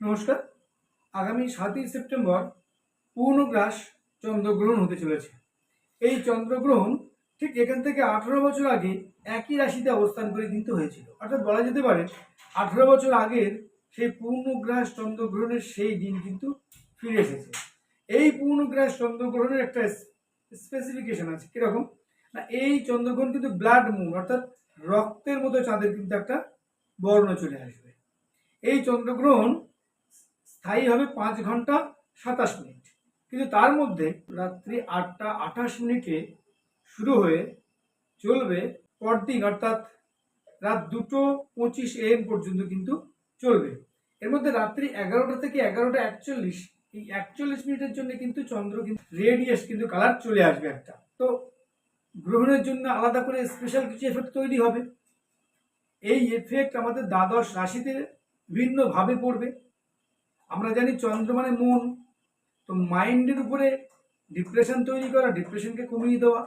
নমস্কার। আগামী সাতই সেপ্টেম্বর পূর্ণগ্রাস চন্দ্রগ্রহণ হতে চলেছে। এই চন্দ্রগ্রহণ ঠিক এখান থেকে আঠারো বছর আগে একই রাশিতে অবস্থান করে কিন্তু হয়েছিল। অর্থাৎ বলা যেতে পারে আঠারো বছর আগের সেই পূর্ণগ্রাস চন্দ্রগ্রহণের সেই দিন কিন্তু ফিরে এসেছে। এই পূর্ণগ্রাস চন্দ্রগ্রহণের একটা স্পেসিফিকেশন আছে। কীরকম? না, এই চন্দ্রগ্রহণ কিন্তু ব্লাড মুন অর্থাৎ রক্তের মতো চাঁদের কিন্তু একটা বর্ণ চলে আসবে। এই চন্দ্রগ্রহণ স্থায়ী হবে পাঁচ ঘণ্টা সাতাশ মিনিট। কিন্তু তার মধ্যে রাত্রি আটটা আঠাশ মিনিটে শুরু হয়ে চলবে পরদিন, অর্থাৎ রাত দুটো পঁচিশ এম পর্যন্ত কিন্তু চলবে। এর মধ্যে রাত্রি এগারোটা থেকে এগারোটা একচল্লিশ, এই একচল্লিশ মিনিটের জন্য কিন্তু চন্দ্র কিন্তু রেডিয়াস কিন্তু কালার চলে আসবে একটা। তো গ্রহণের জন্য আলাদা করে স্পেশাল কিছু এফেক্ট তৈরি হবে। এই এফেক্ট আমাদের দ্বাদশ রাশিতে ভিন্নভাবে পড়বে। আমরা জানি চন্দ্র মানে মন। তো মাইন্ডের উপরে ডিপ্রেশন তৈরি করা ডিপ্রেশনকে কমিয়ে দেওয়া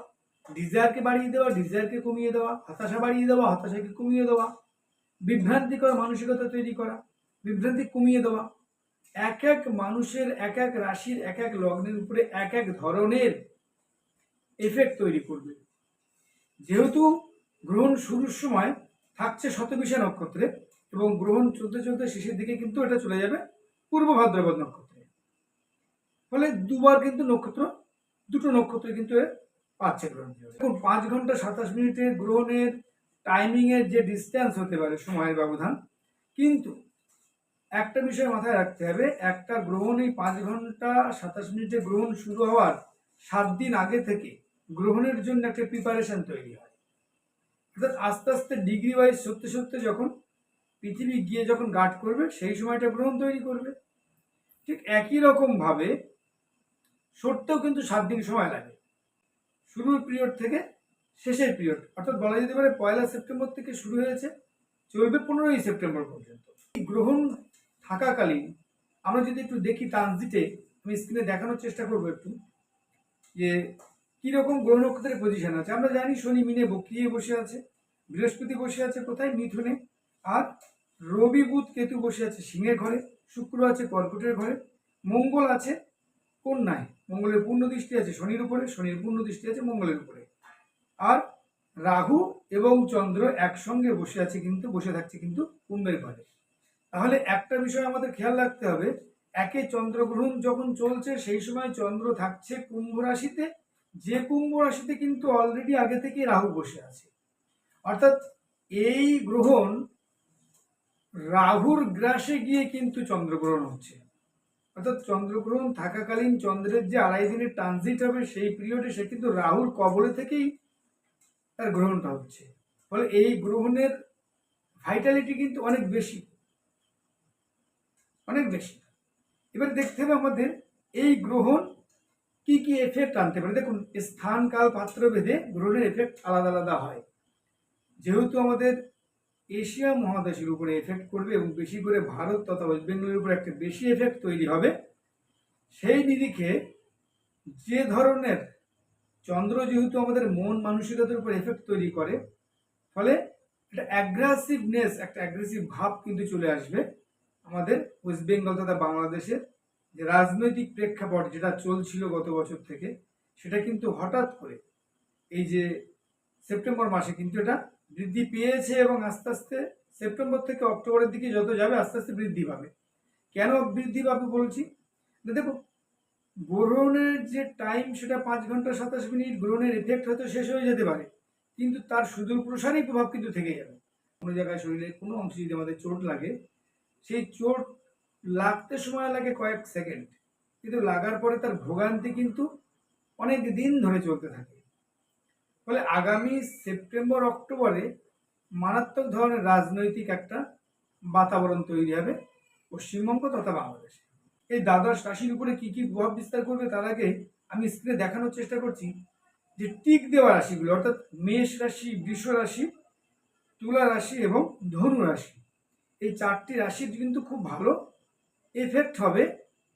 ডিজায়ারকে বাড়িয়ে দেওয়া ডিজায়ারকে কমিয়ে দেওয়া, হতাশা বাড়িয়ে দেওয়া, হতাশাকে কমিয়ে দেওয়া বিভ্রান্তিকর মানসিকতা তৈরি করা, বিভ্রান্তি কমিয়ে দেওয়া। এক এক মানুষের এক এক রাশির এক এক লগ্নের উপরে এক এক ধরনের এফেক্ট তৈরি করবে। যেহেতু গ্রহণ শুরুর সময় থাকছে শতবিশা নক্ষত্রে এবং গ্রহণ চলতে চলতে শেষের দিকে কিন্তু এটা চলে যাবে পূর্ব ভাদ্রপদ নক্ষত্রে। ফলে দুবার কিন্তু নক্ষত্র, দুটো নক্ষত্র কিন্তু পাচ্ছে গ্রহণ এখন পাঁচ ঘণ্টা সাতাশ মিনিটে গ্রহণের টাইমিং এর যে ডিস্টেন্স হতে পারে সময়ের ব্যবধান, কিন্তু একটা বিষয় মাথায় রাখতে হবে, একটা গ্রহণ এই পাঁচ ঘণ্টা সাতাশ মিনিটে গ্রহণ শুরু হওয়ার সাত দিন আগে থেকে গ্রহণের জন্য একটা প্রিপারেশন তৈরি হয়। অর্থাৎ আস্তে আস্তে ডিগ্রি ওয়াইজ সত্যি সত্যি যখন পৃথিবী গিয়ে যখন গার্ড করবে, সেই সময়টা গ্রহণ তৈরি করবে। ঠিক একই রকম ভাবে সরতেও কিন্তু সাত দিন সময় লাগে। শুরুর পিরিয়ড থেকে শেষের পিরিয়ড অর্থাৎ বলা যেতে পারে পয়লা সেপ্টেম্বর থেকে শুরু হয়েছে, চলবে পনেরোই সেপ্টেম্বর পর্যন্ত। এই গ্রহণ থাকাকালীন আমরা যদি একটু দেখি ট্রানজিটে আমি স্ক্রিনে দেখানোর চেষ্টা করব একটু, যে কীরকম গ্রহ নক্ষত্রের পজিশন আছে। আমরা জানি শনি মিনে বক্রিয়ে বসে আছে, বৃহস্পতি বসে আছে, কোথায়? মিথুনে। আর রবি বুধ কেতু বসে আছে সিংহের ঘরে, শুক্র আছে কর্কটের ঘরে, মঙ্গল আছে কন্যায়। মঙ্গলের পূর্ণ দৃষ্টি আছে শনির উপরে, শনির পূর্ণ দৃষ্টি আছে মঙ্গলের উপরে। আর রাহু এবং চন্দ্র একসঙ্গে বসে আছে কিন্তু, বসে থাকছে কিন্তু কুম্ভের ঘরে। তাহলে একটা বিষয় আমাদের খেয়াল রাখতে হবে, একে চন্দ্রগ্রহণ যখন চলছে, সেই সময় চন্দ্র থাকছে কুম্ভ রাশিতে। যে কুম্ভ রাশিতে কিন্তু অলরেডি আগে থেকে রাহু বসে আছে। অর্থাৎ এই গ্রহণ রাহুর গ্রাসে গিয়ে কিন্তু চন্দ্রগ্রহণ হচ্ছে। অর্থাৎ চন্দ্রগ্রহণ থাকাকালীন চন্দ্রের যে আড়াই দিনের ট্রানজিট হবে, সেই পিরিয়ডে সে কিন্তু রাহুর কবলে থেকেই তার গ্রহণটা হচ্ছে। ফলে এই গ্রহণের ভাইটালিটি কিন্তু অনেক বেশি। অনেক বেশি। এবার দেখতে হবে আমাদের এই গ্রহণ কি কি এফেক্ট আনতে পারে। দেখুন, স্থান, কাল পাত্র ভেদে গ্রহণের এফেক্ট আলাদা আলাদা হয়। যেহেতু আমাদের এশিয়া মহাদেশের উপরে এফেক্ট করবে এবং বেশি করে ভারত তথা ওয়েস্ট বেঙ্গলের উপরে একটা বেশি এফেক্ট তৈরি হবে। সেই নিরিখে যে ধরনের চন্দ্র যেহেতু আমাদের মন মানসিকতার উপর এফেক্ট তৈরি করে, ফলে একটা অ্যাগ্রেসিভনেস একটা অ্যাগ্রেসিভ ভাব কিন্তু চলে আসবে আমাদের ওয়েস্ট বেঙ্গল তথা বাংলাদেশের যে রাজনৈতিক প্রেক্ষাপট যেটা চলছিল গত বছর থেকে, সেটা কিন্তু হঠাৎ করে এই যে সেপ্টেম্বর মাসে কিন্তু এটা বৃদ্ধি পেয়েছে এবং আস্তে আস্তে সেপ্টেম্বর থেকে অক্টোবরের দিকে যত যাবে আস্তে আস্তে বৃদ্ধি পাবে। কেন বৃদ্ধি পাবে বলছি? দেখো, গ্রহণের যে টাইম সেটা পাঁচ ঘণ্টা সাতাশ মিনিট, গ্রহণের এফেক্ট হয়তো শেষ হয়ে যেতে পারে, কিন্তু তার সুদূর প্রসারী প্রভাব কিন্তু থেকে যাবে। কোনো জায়গায় শরীরে কোনো অংশ যদি আমাদের চোট লাগে, সেই চোট লাগতে সময় লাগে কয়েক সেকেন্ড কিন্তু লাগার পরে তার ভোগান্তি কিন্তু অনেক দিন ধরে চলতে থাকে। ফলে আগামী সেপ্টেম্বর, অক্টোবরে মারাত্মক ধরনের রাজনৈতিক একটা বাতাবরণ তৈরি হবে পশ্চিমবঙ্গ তথা বাংলাদেশে। এই দ্বাদশ রাশির উপরে কি কি প্রভাব বিস্তার করবে তার আগে আমি স্ক্রিনে দেখানোর চেষ্টা করছি যে টিক দেওয়া রাশিগুলো, অর্থাৎ মেষ রাশি, বৃষ রাশি, তুলা রাশি এবং ধনু রাশি, এই চারটি রাশির কিন্তু খুব ভালো এফেক্ট হবে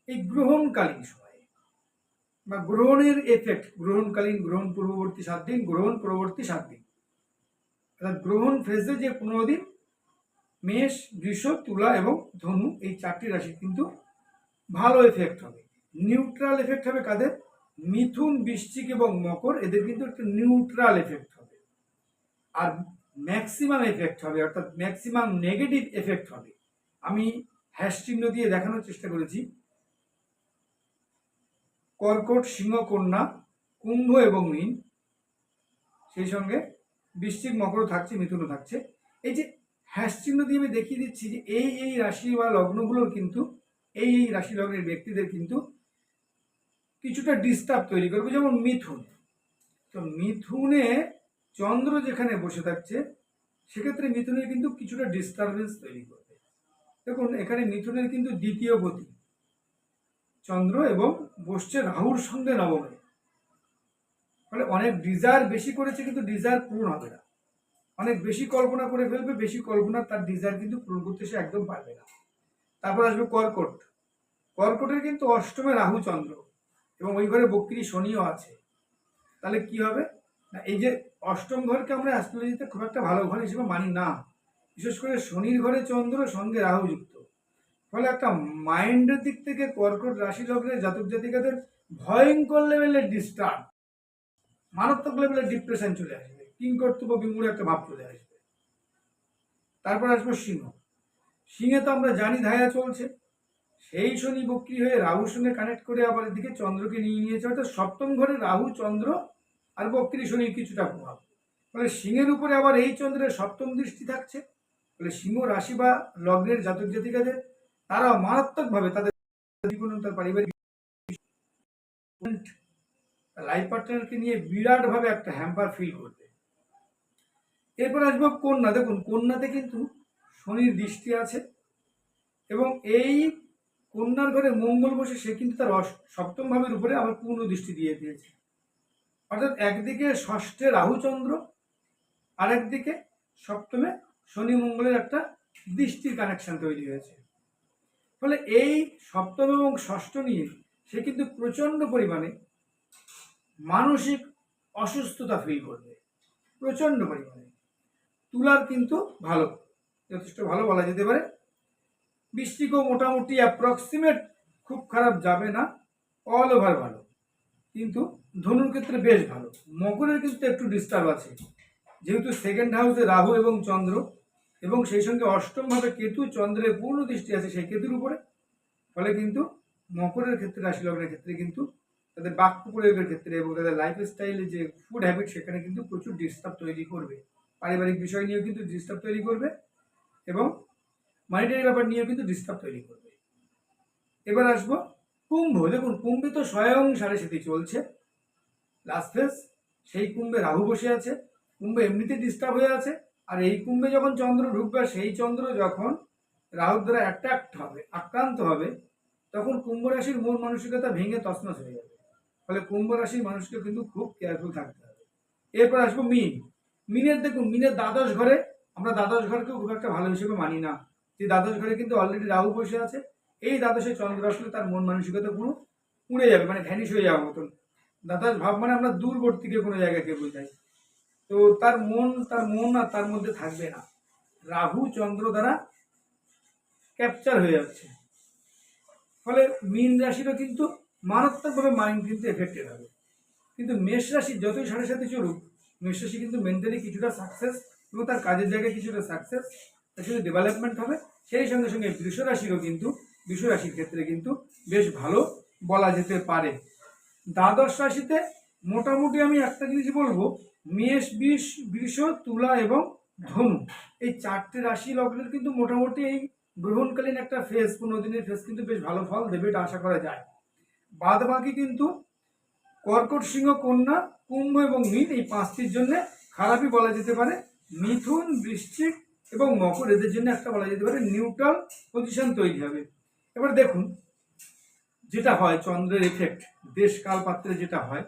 এই গ্রহণকালীন সময়ে। বা গ্রহণের এফেক্ট গ্রহণকালীন, গ্রহণ পূর্ববর্তী সাত দিন, গ্রহণ পরবর্তী সাত দিন। অর্থাৎ গ্রহণ ফেজে যে পনেরো দিন, মেষ, বৃষ, তুলা এবং ধনু, এই চারটি রাশি কিন্তু ভালো এফেক্ট হবে। নিউট্রাল এফেক্ট হবে কাদের? মিথুন, বৃশ্চিক এবং মকর, এদের কিন্তু একটা নিউট্রাল এফেক্ট হবে। আর ম্যাক্সিমাম এফেক্ট হবে, অর্থাৎ ম্যাক্সিমাম নেগেটিভ এফেক্ট হবে। আমি হ্যাশ চিহ্ন দিয়ে দেখানোর চেষ্টা করেছি। কর্কট সিংহ কন্যা কুম্ভ এবং মীন। সেই সঙ্গে বৃশ্চিক মকরও থাকছে, মিথুনও থাকছে। এই যে হ্যাশ চিহ্ন দিয়ে আমি দেখিয়ে দিচ্ছি যে এই এই রাশি বা লগ্নগুলোর কিন্তু, এই এই রাশি লগ্নের ব্যক্তিদের কিন্তু কিছুটা ডিস্টার্ব তৈরি করবে, যেমন মিথুন। তো মিথুনে চন্দ্র যেখানে বসে থাকছে, সেক্ষেত্রে মিথুনের কিন্তু কিছুটা ডিস্টারবেন্স তৈরি করবে। দেখুন, এখানে মিথুনের কিন্তু দ্বিতীয় গতি। চন্দ্র এবং বসছে রাহুর সঙ্গে নবমে। ফলে অনেক ডিজায়ার বেশি করেছে কিন্তু ডিজায়ার পূরণ হবে না। অনেক বেশি কল্পনা করে ফেলবে, বেশি কল্পনা তার ডিজায়ার কিন্তু পূরণ করতে সে একদম পারবে না। তারপর আসবে কর্কট। কর্কটের কিন্তু অষ্টমে রাহু চন্দ্র এবং ওই ঘরে বক্রি শনিও আছে। তাহলে কি হবে? না, এই যে অষ্টম ঘরকে আমরা অ্যাস্ট্রোলজিতে খুব একটা ভালো ঘর হিসেবে মানি না। বিশেষ করে শনির ঘরে চন্দ্র, সঙ্গে রাহু যুক্ত। ফলে একটা মাইন্ডের দিক থেকে কর্কট রাশি লগ্নের জাতক জাতিকাদের ভয়ঙ্কর লেভেলের ডিস্টার্ব মারাত্মক লেভেলের ডিপ্রেশন চলে আসবে। কিং কিংকর্তব্য বিমূঢ় একটা ভাব চলে আসবে। তারপর আসব সিংহ। সিংহে তো আমরা জানি ধায়া চলছে। সেই শনি বক্রি হয়ে রাহুর সঙ্গে কানেক্ট করে আবার এদিকে চন্দ্রকে নিয়ে নিয়েছে। অর্থাৎ সপ্তম ঘরে রাহু, চন্দ্র আর বক্রি শনির কিছুটা প্রভাব। ফলে সিংহের উপরে আবার এই চন্দ্রের সপ্তম দৃষ্টি থাকছে। ফলে সিংহ রাশি বা লগ্নের জাতক জাতিকাদের তারা মারাত্মকভাবে তাদের জীবন তার পারিবারিক লাইফ পার্টনারকে নিয়ে বিরাটভাবে একটা হ্যাম্পার ফিল করবে। এরপর আসব কন্যা। দেখুন, কন্যাতে কিন্তু শনির দৃষ্টি আছে এবং এই কন্যার ঘরে মঙ্গল বসে সে কিন্তু তার সপ্তম ভাবের উপরে আবার পূর্ণ দৃষ্টি দিয়ে দিয়েছে। অর্থাৎ একদিকে ষষ্ঠে রাহুচন্দ্র আর একদিকে সপ্তমে শনি মঙ্গলের একটা দৃষ্টির কানেকশন তৈরি হয়েছে। ফলে এই সপ্তম এবং ষষ্ঠ নিয়ে সে কিন্তু প্রচণ্ড পরিমাণে মানসিক অসুস্থতা ফিল করবে। প্রচণ্ড পরিমাণে। তুলার কিন্তু ভালো, যথেষ্ট ভালো বলা যেতে পারে। বৃষ্টিকও মোটামুটি অ্যাপ্রক্সিমেট খুব খারাপ যাবে না অল ওভার ভালো। কিন্তু ধনুর ক্ষেত্রে বেশ ভালো। মকরের কিন্তু একটু ডিস্টার্ব আছে। যেহেতু সেকেন্ড হাউসে রাহু এবং চন্দ্র এবং সেই সঙ্গে অষ্টমভাবে কেতু চন্দ্রের পূর্ণ দৃষ্টি আছে সেই কেতুর উপরে। ফলে কিন্তু মকরের ক্ষেত্রে রাশি লগ্নের ক্ষেত্রে কিন্তু তাদের বাক্য প্রয়োগের ক্ষেত্রে এবং তাদের লাইফ স্টাইলে যে ফুড হ্যাবিট সেখানে কিন্তু প্রচুর ডিস্টার্ব তৈরি করবে। পারিবারিক বিষয় নিয়েও কিন্তু ডিস্টার্ব তৈরি করবে এবং মানিটারি ব্যাপার নিয়েও কিন্তু ডিস্টার্ব তৈরি করবে। এবার আসব কুম্ভ। দেখুন, কুম্ভে তো স্বয়ং সাড়ে সাথে চলছে। লাস্ট ফেজ সেই কুম্ভে রাহু বসে আছে। কুম্ভ এমনিতে ডিস্টার্ব হয়ে আছে। আর এই কুম্ভে যখন চন্দ্র ঢুকবে, সেই চন্দ্র যখন রাহুর দ্বারা অ্যাট্রাক্ট হবে, আক্রান্ত হবে, তখন কুম্ভ রাশির মন মানসিকতা ভেঙে তছনছ হয়ে যাবে। ফলে কুম্ভ রাশির মানুষকে কিন্তু খুব কেয়ারফুল থাকতে হবে। এরপর আসব মিন। মিনের দেখুন, মিনের দ্বাদশ ঘরে, আমরা দ্বাদশ ঘরকেও খুব একটা ভালো হিসেবে মানি না। যে দ্বাদশ ঘরে কিন্তু অলরেডি রাহু বসে আছে, এই দ্বাদশে চন্দ্র আসলে তার মন মানসিকতা পুরো উড়ে যাবে মানে ভ্যানিশ হয়ে যাওয়ার মতন। দ্বাদশ ভাব মানে আমরা দূরবর্তীকে কোনো জায়গাকে বোঝাই তো তার মন তার মন আর তার মধ্যে থাকবে না। রাহু চন্দ্র দ্বারা ক্যাপচার হয়ে যাচ্ছে। ফলে মীন রাশিরও কিন্তু মারাত্মকভাবে মাইন্ড কিন্তু এফেক্টেড হবে। কিন্তু মেষ রাশি যতই সাড়ে সাথে চলুক, মেষ রাশি কিন্তু মেন্টালি কিছুটা সাকসেস এবং তার কাজের জায়গায় কিছুটা সাকসেস তার কিছু ডেভেলপমেন্ট হবে। সেই সঙ্গে সঙ্গে বৃষ রাশিরও কিন্তু, বৃষ রাশির ক্ষেত্রে কিন্তু বেশ ভালো বলা যেতে পারে। দ্বাদশ রাশিতে মোটামুটি আমি একটা জিনিস বলব মেষ, বিষ, বৃষ, তুলা এবং ধনু। এই চারটে রাশি লগ্নের কিন্তু মোটামুটি এই গ্রহণকালীন একটা ফেজ পনেরো দিনের ফেজ কিন্তু বেশ ভালো ফল দেবে এটা আশা করা যায়। বাদ বাকি কিন্তু কর্কট সিংহ, কন্যা, কুম্ভ এবং মীন এই পাঁচটির জন্য খারাপই বলা যেতে পারে। মিথুন, বৃশ্চিক এবং মকর এদের জন্য একটা বলা যেতে পারে নিউট্রাল পজিশন তৈরি হবে। এবার দেখুন, যেটা হয়, চন্দ্রের এফেক্ট দেশ কাল পাত্রে যেটা হয়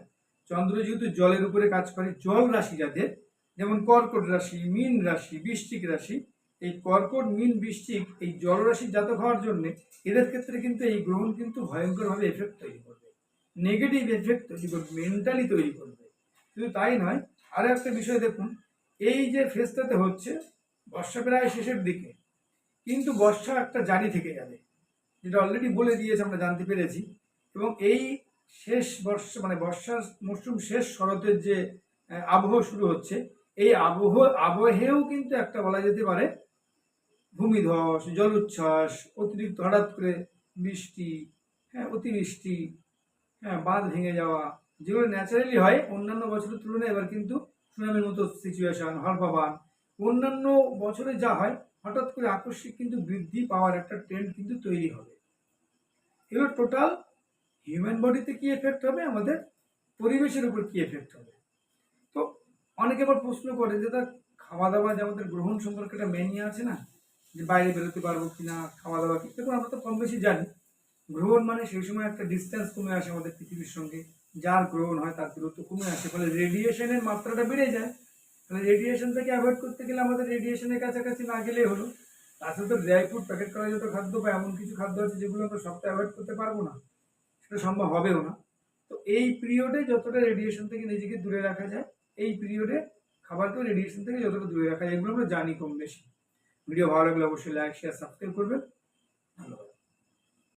চন্দ্র যেহেতু জলের উপরে কাজ করে, জল রাশি যাদের, যেমন কর্কট রাশি, মীন রাশি বৃষ্টিক রাশি, এই কর্কট, মীন বৃষ্টিক এই জলরাশির জাতক হওয়ার জন্য এদের ক্ষেত্রে কিন্তু এই গ্রহণ কিন্তু ভয়ঙ্করভাবে এফেক্ট তৈরি করবে। নেগেটিভ এফেক্ট তৈরি করবে মেন্টালি তৈরি করবে। শুধু তাই নয় আরও একটা বিষয় দেখুন, এই যে ফেজটাতে হচ্ছে, বর্ষা প্রায় শেষের দিকে, কিন্তু বর্ষা একটা জারি থেকে যাবে, যেটা অলরেডি বলে দিয়েছে, আমরা জানতে পেরেছি। এবং এই শেষ বর্ষা মানে বর্ষার মরশুম শেষ শরতের যে আবহ শুরু হচ্ছে, এই আবহ, আবহেও কিন্তু একটা বলা যেতে পারে ভূমিধস, জলোচ্ছ্বাস, অতিরিক্ত হঠাৎ করে বৃষ্টি হ্যাঁ অতিবৃষ্টি হ্যাঁ বাঁধ ভেঙে যাওয়া, যেগুলো ন্যাচারালি হয়, অন্যান্য বছরের তুলনায় এবার কিন্তু সুনামের মতো সিচুয়েশন হরপাবান অন্যান্য বছরে যা হয়, হঠাৎ করে আকস্মিক কিন্তু বৃদ্ধি পাওয়ার একটা ট্রেন্ড কিন্তু তৈরি হবে। এগুলো টোটাল হিউম্যান বডিতে কি এফেক্ট হবে? আমাদের পরিবেশের উপর কি এফেক্ট হবে? তো অনেকে আবার প্রশ্ন করে যে তার খাওয়া দাওয়া যে আমাদের গ্রহণ সম্পর্কে একটা মেনিয়া আছে না? যে বাইরে বেরোতে পারব কি না? খাওয়া দাওয়া কি? দেখুন, আমরা তো কম বেশি জানি। গ্রহণ মানে সেই সময় একটা ডিস্টেন্স কমে আসে আমাদের পৃথিবীর সঙ্গে। যার গ্রহণ হয় তার দূরত্ব কমে আসে। ফলে রেডিয়েশনের মাত্রাটা বেড়ে যায়। তাহলে রেডিয়েশন থেকে অ্যাভয়েড করতে গেলে আমাদের রেডিয়েশনের কাছাকাছি না গেলেই হলো। তাছাড়া তো ড্রাই ফ্রুট প্যাকেট করা যত খাদ্য বা এমন কিছু খাদ্য আছে যেগুলো আমরা সবটা অ্যাভয়েড করতে পারব না। সেটা সম্ভব হবেও না। তো এই পিরিয়ডে যতটা রেডিয়েশন থেকে নিজেকে দূরে রাখা যায়, এই পিরিয়ডে খাবারকেও রেডিয়েশন থেকে যতটা দূরে রাখা যায়, এগুলো আমরা জানি কম বেশি। ভিডিও ভালো লাগলে অবশ্যই লাইক শেয়ার সাবস্ক্রাইব করবেন। ধন্যবাদ